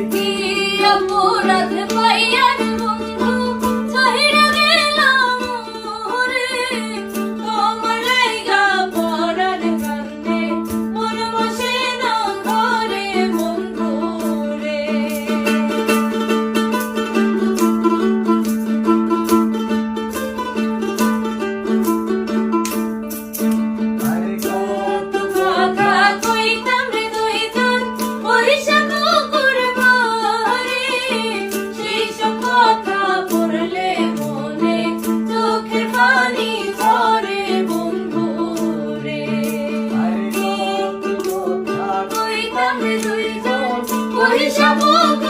You. Deixa a boca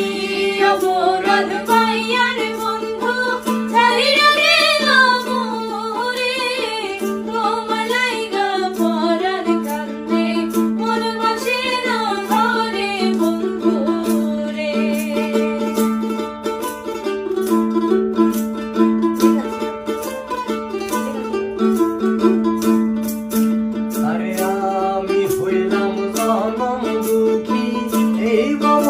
আরে আমি হইলাম জনম দুঃখী এই বম